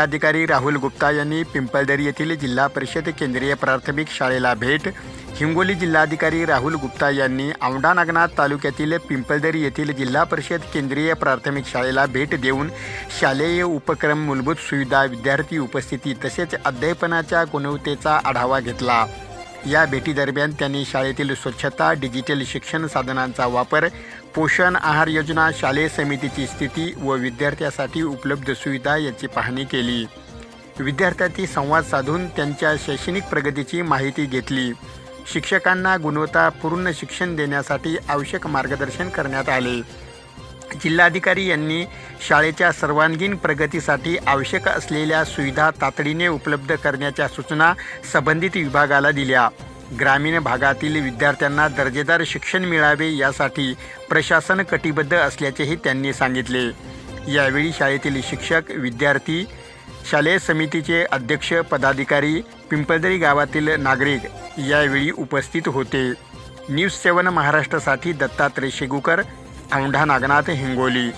जिल्हाधिकारी राहुल गुप्ता यांनी पिंपळदरी येथील जिल्हा परिषद केंद्रीय प्राथमिक शाळेला भेट. हिंगोली जिल्हाधिकारी राहुल गुप्ता यांनी औंढा नागनाथ तालुक्यातील पिंपळदरी येथील जिल्हा परिषद केंद्रीय प्राथमिक शाळेला भेट देऊन शालेय उपक्रम मूलभूत सुविधा विद्यार्थी उपस्थिती तसेच अध्यापनाच्या गुणवत्तेचा आढावा घेतला. या भेटीदरम्यान त्यांनी शाळेतील स्वच्छता डिजिटल शिक्षण साधनांचा वापर पोषण आहार योजना शालेय समितीची स्थिती व विद्यार्थ्यासाठी उपलब्ध सुविधा याची पाहणी केली. विद्यार्थ्यांशी संवाद साधून त्यांच्या शैक्षणिक प्रगतीची माहिती घेतली. शिक्षकांना गुणवत्तापूर्ण शिक्षण देण्यासाठी आवश्यक मार्गदर्शन करण्यात आले. जिल्हाधिकारी यांनी शाळेच्या सर्वांगीण प्रगतीसाठी आवश्यक असलेल्या सुविधा तातडीने उपलब्ध करण्याच्या सूचना संबंधित विभागाला दिल्या. ग्रामीण भागातील विद्यार्थ्यांना दर्जेदार शिक्षण मिळावे यासाठी प्रशासन कटिबद्ध असल्याचेही त्यांनी सांगितले. यावेळी शाळेतील शिक्षक विद्यार्थी शालेय समितीचे अध्यक्ष पदाधिकारी पिंपळदरी गावातील नागरिक यावेळी उपस्थित होते. न्यूज सेवन महाराष्ट्रासाठी दत्तात्रय शेगुकर औंढा नागनाथ हिंगोली.